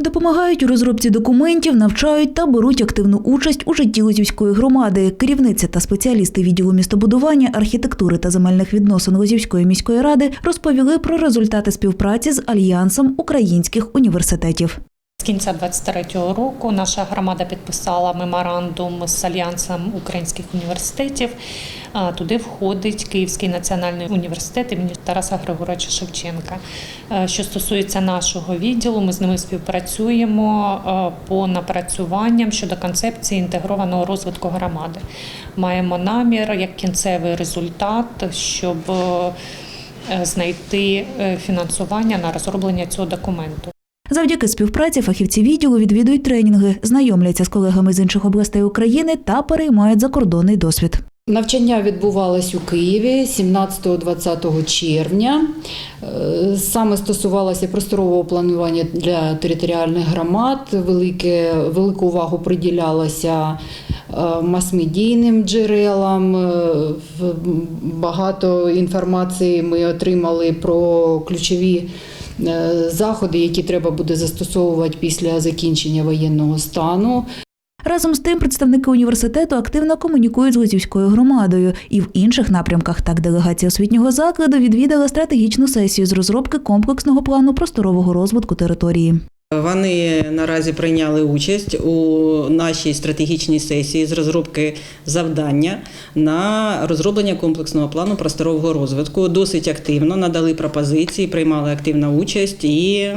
Допомагають у розробці документів, навчають та беруть активну участь у житті Лозівської громади. Керівниця та спеціалісти відділу містобудування, архітектури та земельних відносин Лозівської міської ради розповіли про результати співпраці з Альянсом українських університетів. Кінця 23-го року наша громада підписала меморандум з Альянсом українських університетів. Туди входить Київський національний університет імені Тараса Григоровича Шевченка. Що стосується нашого відділу, ми з ними співпрацюємо по напрацюванням щодо концепції інтегрованого розвитку громади. Маємо намір як кінцевий результат, щоб е, знайти е, фінансування на розроблення цього документу. Завдяки співпраці фахівці відділу відвідують тренінги, знайомляться з колегами з інших областей України та переймають закордонний досвід. Навчання відбувалось у Києві 17-20 червня. Е, Саме стосувалося просторового планування для територіальних громад. Велике, велику увагу приділялося е, мас-медійним джерелам. Е, Багато інформації ми отримали про ключові заходи, які треба буде застосовувати після закінчення воєнного стану. Разом з тим, представники університету активно комунікують з Лозівською громадою і в інших напрямках. Так, делегація освітнього закладу відвідала стратегічну сесію з розробки комплексного плану просторового розвитку території. Вони наразі прийняли участь у нашій стратегічній сесії з розробки завдання на розроблення комплексного плану просторового розвитку. Досить активно надали пропозиції, приймали активну участь, і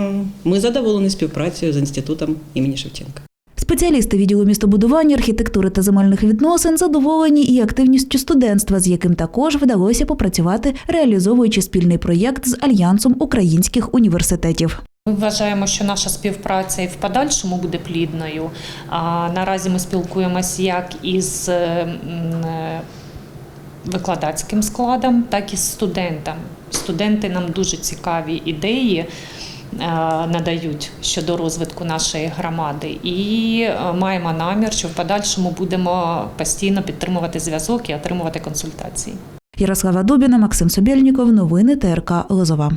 ми задоволені співпрацею з інститутом імені Шевченка. Спеціалісти відділу містобудування, архітектури та земельних відносин задоволені і активністю студентства, з яким також вдалося попрацювати, реалізовуючи спільний проєкт з Альянсом українських університетів. Ми вважаємо, що наша співпраця і в подальшому буде плідною. А наразі ми спілкуємося як із е, е, викладацьким складом, так і з студентами. Студенти нам дуже цікаві ідеї е, надають щодо розвитку нашої громади, і маємо намір, що в подальшому будемо постійно підтримувати зв'язок і отримувати консультації. Ярослава Дубіна, Максим Собєльніков. Новини ТРК Лозова.